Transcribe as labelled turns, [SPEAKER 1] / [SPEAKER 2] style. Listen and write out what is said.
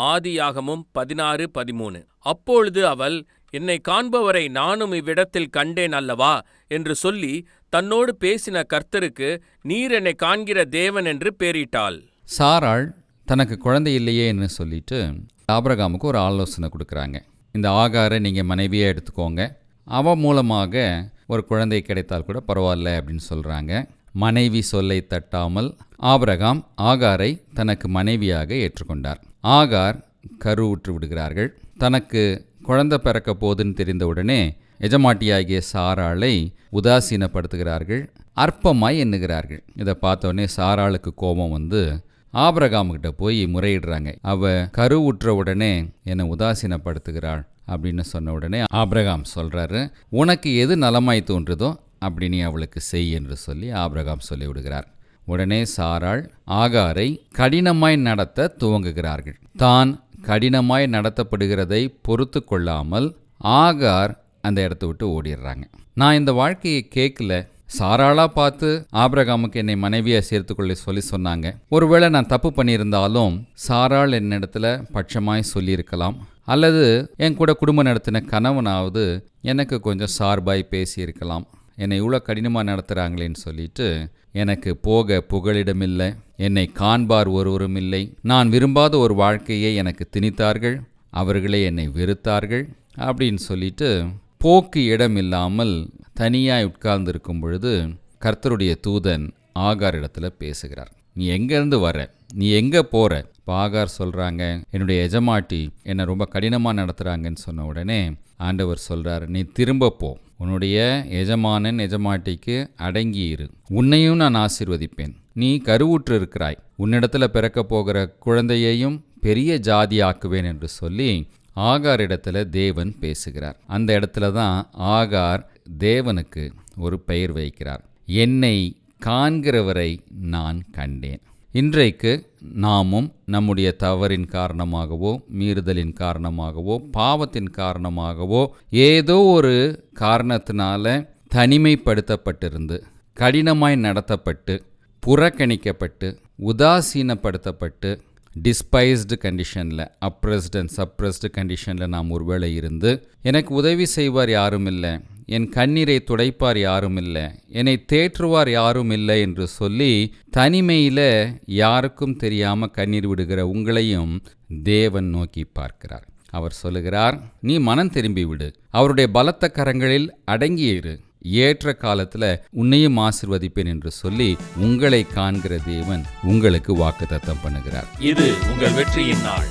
[SPEAKER 1] ஆதியாகமும் பதினாறு பதிமூணு. அப்பொழுது அவள் என்னை காண்பவரை நானும் இவ்விடத்தில் கண்டேன் அல்லவா? என்று சொல்லி தன்னோடு பேசின கர்த்தருக்கு நீர் என்னை காண்கிற தேவன் என்று பேரிட்டாள்.
[SPEAKER 2] சாராள் தனக்கு குழந்தை இல்லையே என்று சொல்லிட்டு ஆபிரகாமுக்கு ஒரு ஆலோசனை கொடுக்குறாங்க. இந்த ஆகாரை நீங்கள் மனைவியாக எடுத்துக்கோங்க. அவ மூலமாக ஒரு குழந்தை கிடைத்தால் கூட பரவாயில்ல அப்படின்னு சொல்கிறாங்க மனைவி சொல்லை தட்டாமல் ஆபிரகாம் ஆகாரை தனக்கு மனைவியாக ஏற்றுக்கொண்டார். ஆகார் கருவுற்று விடுகிறார்கள். தனக்கு குழந்தை பிறக்க போதுன்னு தெரிந்தவுடனே எஜமாட்டியாகிய சாராளை உதாசீனப்படுத்துகிறார்கள். அற்பமாய் எண்ணுகிறார்கள். இதை பார்த்தோடனே சாராளுக்கு கோபம் வந்து ஆபிரகாமுக்கிட்ட போய் முறையிடுறாங்க. அவ கருவுற்ற உடனே என்னை உதாசீனப்படுத்துகிறாள் அப்படின்னு சொன்ன உடனே ஆபிரகாம் சொல்கிறாரு உனக்கு எது நலமாய் தோன்றுதோ அப்படி நீ அவளுக்கு செய் என்று சொல்லி ஆபிரகாம் சொல்லிவிடுகிறார். உடனே சாராள் ஆகாரை கடினமாய் நடத்த துவங்குகிறார்கள். தான் கடினமாய் நடத்தப்படுகிறதை பொறுத்து கொள்ளாமல் ஆகார் அந்த இடத்த விட்டு ஓடிடுறாங்க. நான் இந்த வாழ்க்கையை கேட்கல. சாராளாக பார்த்து ஆபிரகாமுக்கு என்னை மனைவியாக சேர்த்துக்கொள்ள சொல்லி சொன்னாங்க. ஒருவேளை நான் தப்பு பண்ணியிருந்தாலும் சாராள் என்னிடத்துல பட்சமாய் சொல்லியிருக்கலாம். அல்லது என் கூட குடும்பம் நடத்தின கணவனாவது எனக்கு கொஞ்சம் சார்பாய் பேசியிருக்கலாம். என்னை இவ்வளோ கடினமாக நடத்துகிறாங்களேன்னு சொல்லிட்டு எனக்கு போக புகலிடமில்லை என்னை காண்பார் ஒருவரும் இல்லை. நான் விரும்பாத ஒரு வாழ்க்கையை எனக்கு திணித்தார்கள் அவர்களே என்னை வெறுத்தார்கள் அப்படின்னு சொல்லிட்டு போக்கு இடமில்லாமல் தனியாய் உட்கார்ந்திருக்கும் பொழுது கர்த்தருடைய தூதன் ஆகார் இடத்துல பேசுகிறார். நீ எங்கேருந்து வர நீ எங்கே போகிற பாகார் சொல்கிறாங்க என்னுடைய எஜமாட்டி என்னை ரொம்ப கடினமாக நடத்துகிறாங்கன்னு சொன்ன உடனே ஆண்டவர் சொல்கிறார் நீ திரும்ப போ. உன்னுடைய எஜமானன் எஜமாட்டிக்கு அடங்கியிரு உன்னையும் நான் ஆசீர்வதிப்பேன். நீ கருவுற்று இருக்கிறாய். உன்னிடத்துல பிறக்க போகிற குழந்தையையும் பெரிய ஜாதி ஆக்குவேன் என்று சொல்லி ஆகார் இடத்துல தேவன் பேசுகிறார். அந்த இடத்துல தான் ஆகார் தேவனுக்கு ஒரு பெயர் வைக்கிறார். என்னை காண்கிறவரை நான் கண்டேன். இன்றைக்கு நாமும் நம்முடைய தவறின் காரணமாகவோ மீறுதலின் காரணமாகவோ பாவத்தின் காரணமாகவோ ஏதோ ஒரு காரணத்தினால தனிமைப்படுத்தப்பட்டிருந்து கடினமாய் நடத்தப்பட்டு புறக்கணிக்கப்பட்டு உதாசீனப்படுத்தப்பட்டு டிஸ்பைஸ்டு கண்டிஷனில் அப்ரெஸ்ட் அண்ட் சப்ரெஸ்டு கண்டிஷனில் நாம் ஒருவேளை இருந்து எனக்கு உதவி செய்வார் யாரும் இல்லை. என் கண்ணீரை துடைப்பார் யாரும் இல்லை என்னை தேற்றுவார் யாரும் இல்லை என்று சொல்லி தனிமையில் யாருக்கும் தெரியாமல் கண்ணீர் விடுகிற உங்களையும் தேவன் நோக்கி பார்க்கிறார். அவர் சொல்லுகிறார் நீ மனம் திரும்பி விடு. அவருடைய பலத்த கரங்களில் அடங்கியிரு ஏற்ற காலத்துல உன்னையும் ஆசிர்வதிப்பேன் என்று சொல்லி உங்களை காண்கிற தேவன் உங்களுக்கு வாக்குத்தத்தம் பண்ணுகிறார்.
[SPEAKER 1] இது உங்கள் வெற்றியின் நாள்.